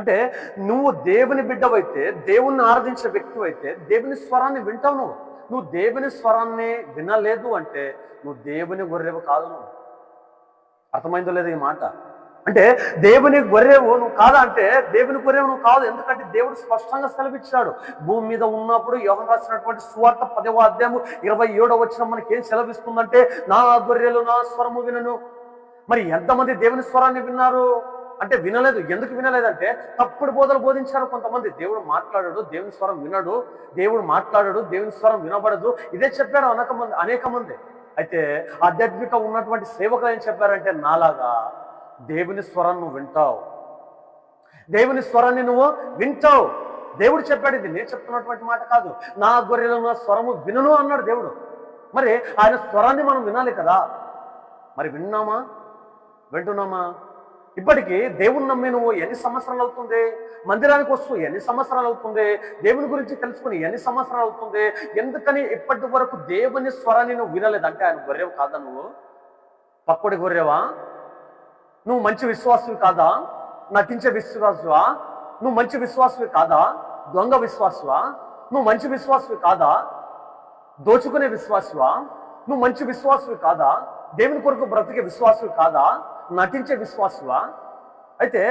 అంటే నువ్వు దేవుని బిడ్డవైతే దేవుణ్ణి ఆరాధించిన వ్యక్తి అయితే దేవుని స్వరాన్ని వింటావు నువ్వు. నువ్వు దేవుని స్వరాన్ని వినలేదు అంటే నువ్వు దేవుని గొర్రెవు కాదు నువ్వు. అర్థమైందో లేదు ఈ మాట? అంటే దేవుని గొర్రెవు నువ్వు కాదా అంటే దేవుని గొర్రెవు నువ్వు కాదు. ఎందుకంటే దేవుడు స్పష్టంగా సెలవిచ్చాడు. భూమి మీద ఉన్నప్పుడు యోగం రాసినటువంటి సువార్త పదవ అధ్యాయము ఇరవై ఏడో వచ్చిన మనకి ఏం సెలవిస్తుందంటే నా గొర్రెలు నా స్వరము వినను. మరి ఎంతమంది దేవుని స్వరాన్ని విన్నారు? అంటే వినలేదు. ఎందుకు వినలేదంటే తప్పుడు బోధలు బోధించారు కొంతమంది. దేవుడు మాట్లాడాడు దేవుని స్వరం వినడు దేవుడు మాట్లాడాడు దేవుని స్వరం వినబడదు. ఇదే చెప్పారు అనేక మంది అనేక మంది. అయితే ఆధ్యాత్మిక ఉన్నటువంటి సేవకులు ఏం చెప్పారంటే నాలాగా దేవుని స్వరం నువ్వు వింటావు. దేవుని స్వరాన్ని నువ్వు వింటావు. దేవుడు చెప్పాడు ఇది. నేను చెప్తున్నటువంటి మాట కాదు. నా గొర్రెలు నా స్వరము వినను అన్నాడు దేవుడు. మరి ఆయన స్వరాన్ని మనం వినాలి కదా. మరి విన్నామా? వింటున్నామా? ఇప్పటికీ దేవుని నమ్మి నువ్వు ఎన్ని సంవత్సరాలు అవుతుంది? మందిరానికి వస్తూ ఎన్ని సంవత్సరాలు అవుతుంది? దేవుని గురించి తెలుసుకుని ఎన్ని సంవత్సరాలు అవుతుంది? ఎందుకని ఇప్పటి వరకు దేవుని స్వరాన్ని నువ్వు వినలేదంటే ఆయన గొర్రెవు కాదా నువ్వు? పక్కడి గొర్రెవా? నువ్వు మంచి విశ్వాసువి కాదా? నటించే విశ్వాసవా? నువ్వు మంచి విశ్వాసవి కాదా? దొంగ విశ్వాసవా? నువ్వు మంచి విశ్వాసవి కాదా? దోచుకునే విశ్వాసవా? నువ్వు మంచి విశ్వాసవి కాదా? దేవుని కొరకు బ్రతికే విశ్వాసం కాదా? నటించే విశ్వాసువా అయితే